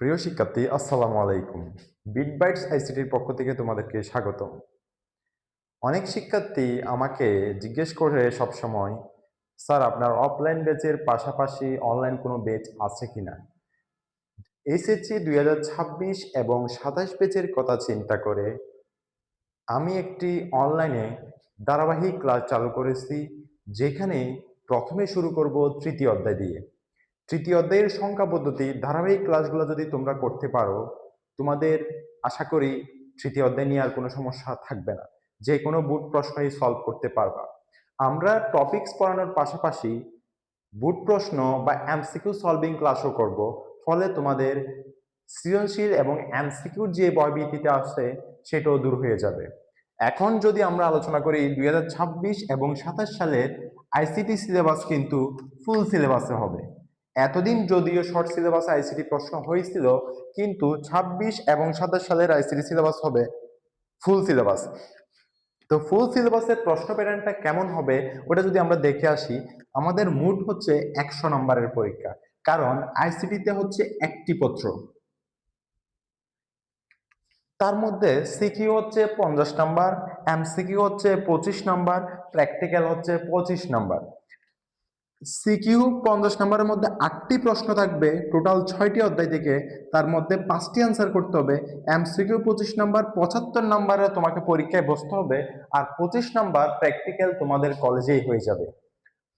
প্রিয় শিক্ষার্থী, আসসালামু আলাইকুম। বিটবাইটস আইসিটির পক্ষ থেকে তোমাদেরকে স্বাগতম। অনেক শিক্ষার্থী আমাকে জিজ্ঞেস করে সবসময়, স্যার, আপনার অফলাইন ব্যাচের পাশাপাশি অনলাইন কোনো ব্যাচ আছে কিনা? এসএসসি দুই হাজার ছাব্বিশ এবং সাতাশ ব্যাচের কথা চিন্তা করে, আমি একটি অনলাইনে ধারাবাহিক ক্লাস চালু করেছি, যেখানে প্রথমে শুরু করব তৃতীয় অধ্যায় দিয়ে। তৃতীয় অধ্যায়ের সংখ্যা পদ্ধতি, ধারাবাহিক ক্লাসগুলো যদি তোমরা করতে পারো, তোমাদের আশা করি তৃতীয় অধ্যায় নিয়ে আর কোনো সমস্যা থাকবে না। যে কোনো বুট প্রশ্নই সলভ করতে পারবা। আমরা টপিকস পড়ানোর পাশাপাশি বুট প্রশ্ন বা এমসিকিউ সলভিং ক্লাসও করব। ফলে তোমাদের সৃজনশীল এবং এমসিকিউর যে ভয়ভীতিটা আছে, সেটাও দূর হয়ে যাবে। এখন যদি আমরা আলোচনা করি দু হাজার ছাব্বিশ এবং সাতাশ সালের আইসিটি সিলেবাস কিন্তু ফুল সিলেবাসে হবে। এতদিন যদিও শর্ট সিলেবাসে আইসিটি প্রশ্ন হয়েছিল, কিন্তু ২৬ এবং সাতাশ সালের আইসিটি সিলেবাস হবে ফুল সিলেবাস তো ফুল সিলেবাসের প্রশ্ন প্যাটার্নটা কেমন হবে, ওটা যদি আমরা দেখে আসি, আমাদের মুড হচ্ছে একশো নম্বরের পরীক্ষা। কারণ আইসিটিতে হচ্ছে একটি পত্র। তার মধ্যে সিকিউ হচ্ছে পঞ্চাশ নাম্বার এমসিকিউ হচ্ছে পঁচিশ নাম্বার প্র্যাকটিক্যাল হচ্ছে পঁচিশ নাম্বার। সিকিউ পঞ্চাশ নাম্বারের মধ্যে আটটি প্রশ্ন থাকবে। টোটাল ছয়টি অধ্যায় থেকে তার মধ্যে পাঁচটি অ্যান্সার করতে হবে। এমসিকিউ পঁচিশ নাম্বার পঁচাত্তর নাম্বারে তোমাকে পরীক্ষায় বসতে হবে আর পঁচিশ নাম্বার প্র্যাকটিক্যাল তোমাদের কলেজেই হয়ে যাবে।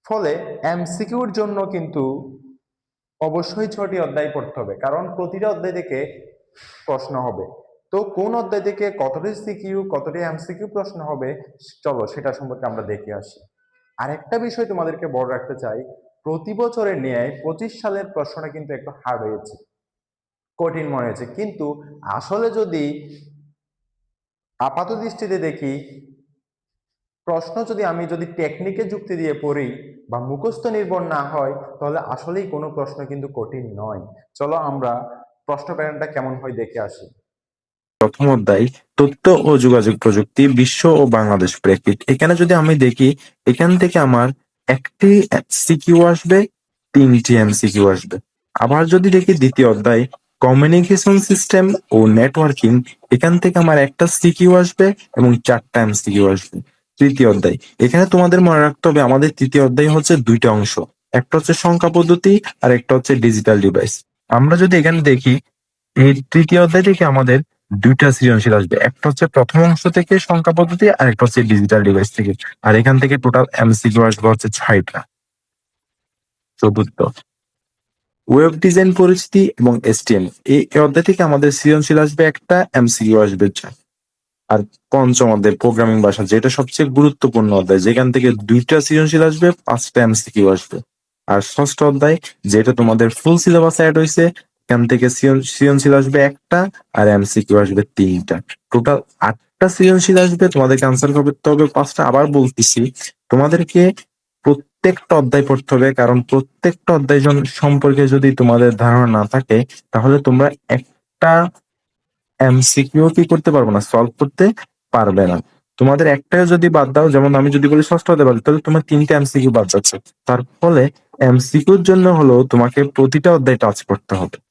ফলে এমসিকিউর জন্য কিন্তু অবশ্যই ছয়টি অধ্যায় পড়তে হবে, কারণ প্রতিটা অধ্যায় থেকে প্রশ্ন হবে। তো কোন অধ্যায় থেকে কতটি সিকিউ, কতটি এমসিকিউ প্রশ্ন হবে, চলো সেটা সম্পর্কে আমরা দেখে আসি। আরেকটা বিষয় তোমাদেরকে বড় রাখতে চাই, প্রতি বছরের ন্যায় পঁচিশ সালের প্রশ্নটা কিন্তু একটু হার্ড হয়েছে, কঠিন মনে হয়েছে। কিন্তু আসলে যদি আপাত দৃষ্টিতে দেখি, প্রশ্ন যদি আমি যদি টেকনিকে যুক্তি দিয়ে পড়ি বা মুখস্থ নির্ভর না হয়, তাহলে আসলেই কোনো প্রশ্ন কিন্তু কঠিন নয়। চলো আমরা প্রশ্ন প্যাটার্নটা কেমন হয় দেখে আসি। প্রথম অধ্যায়, তথ্য ও যোগাযোগ প্রযুক্তি, বিশ্ব ও বাংলাদেশ প্রেক্ষিত। এখানে যদি আমি দেখি, এখান থেকে আমার একটি সিকিউ আসবে, তিনটি এমসিকিউ আসবে। আবার যদি দেখি দ্বিতীয় অধ্যায় কমিউনিকেশন সিস্টেম ও নেটওয়ার্কিং এখান থেকে আমার একটা সিকিউ আসবে এবং চারটা এমসিকিউ আসবে। তৃতীয় অধ্যায়, এখানে তোমাদের মনে রাখতে হবে, আমাদের তৃতীয় অধ্যায় হচ্ছে দুইটা অংশ। একটা হচ্ছে সংখ্যা পদ্ধতি আর একটা হচ্ছে ডিজিটাল ডিভাইস আমরা যদি এখানে দেখি, এই তৃতীয় অধ্যায় থেকে আমাদের দুইটা সৃজনশীল আসবে। একটা হচ্ছে প্রথম অংশ থেকে সংখ্যা পদ্ধতি আর একটা হচ্ছে ডিজিটাল ডিভাইস থেকে। আর এখান থেকে টোটাল এমসিকিউ আসবে হচ্ছে ছয়টা। চতুর্থ। ওয়েব ডিজাইন পরিচিতি এবং এসটিএম এই অধ্যায় থেকে আমাদের সৃজনশীল আসবে একটা এমসিকিউ আসবে আর পঞ্চম অধ্যায় প্রোগ্রামিং ভাষা, যেটা সবচেয়ে গুরুত্বপূর্ণ অধ্যায়। যেখান থেকে দুইটা সৃজনশীল আসবে, পাঁচটা এমসিকিউ আসবে। আর ষষ্ঠ অধ্যায়, যেটা তোমাদের ফুল সিলেবাস অ্যাড হয়েছে এখান থেকে সৃজন- সৃজনশীল আসবে একটা আর এমসিকিউ আসবে তিনটা। টোটাল আটটা সৃজনশীল আসবে তোমাদেরকে আনসার করতে হবে। পাঁচটা আবার বলতেছি তোমাদেরকে প্রত্যেকটা অধ্যায় পড়তে হবে কারণ প্রত্যেকটা অধ্যায় সম্পর্কে যদি তোমাদের ধারণা না থাকে তাহলে তোমরা একটা এমসিকিউ কি করতে পারবে না সলভ করতে পারবে না। তোমাদের একটা যদি বাদ দাও যেমন আমি যদি বলি ষষ্ঠ হতে দাও, তাহলে তোমার তিনটা এমসিকিউ বাদ যাচ্ছে। তার ফলে এমসিকিউর জন্য হলো তোমাকে প্রতিটা অধ্যায় টাচ করতে হবে।